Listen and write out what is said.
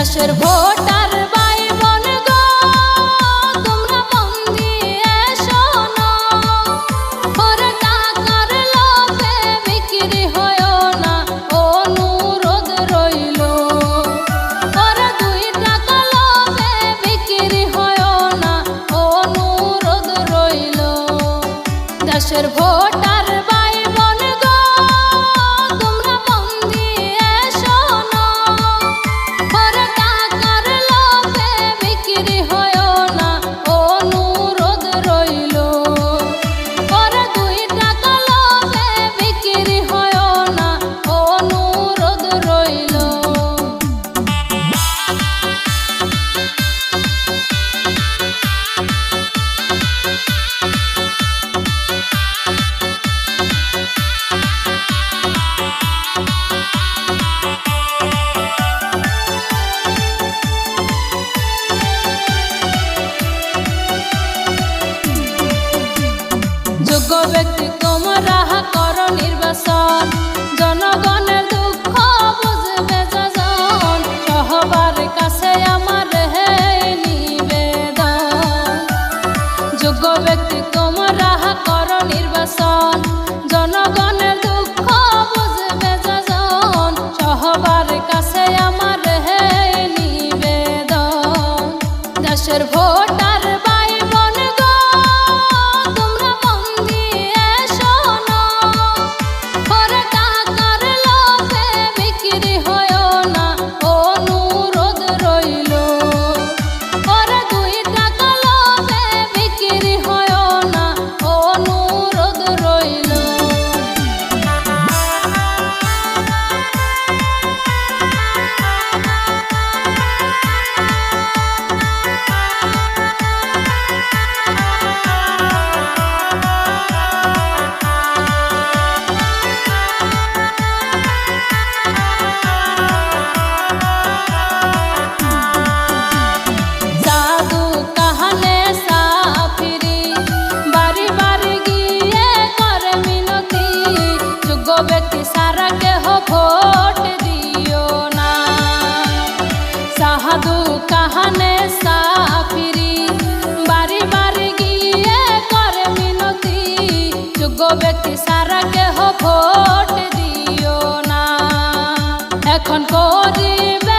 Voter ভাই বোন গো, তোমরা মন দিয়ে শোনো। ওরে টাকার বিক্রি হয়ো না, অনুরোধ রইল। ওরে দুই টাকা লোভে বিক্রি হয়ো না, অনুরোধ রইল। দেশের ভোটার ব্যক্তি তোমরা কর নির্বাচন জনগণের দুঃখ বুঝবে যজন সহবার কাছে আমার নিবেদন। যোগ্য ব্যক্তি তোমরা কর নির্বাচন জনগণের দুঃখ বুঝবে যজন সহবার কাছে আমার নিবেদন। দেশের ভোটার ভোট দিও না। এখন করিবে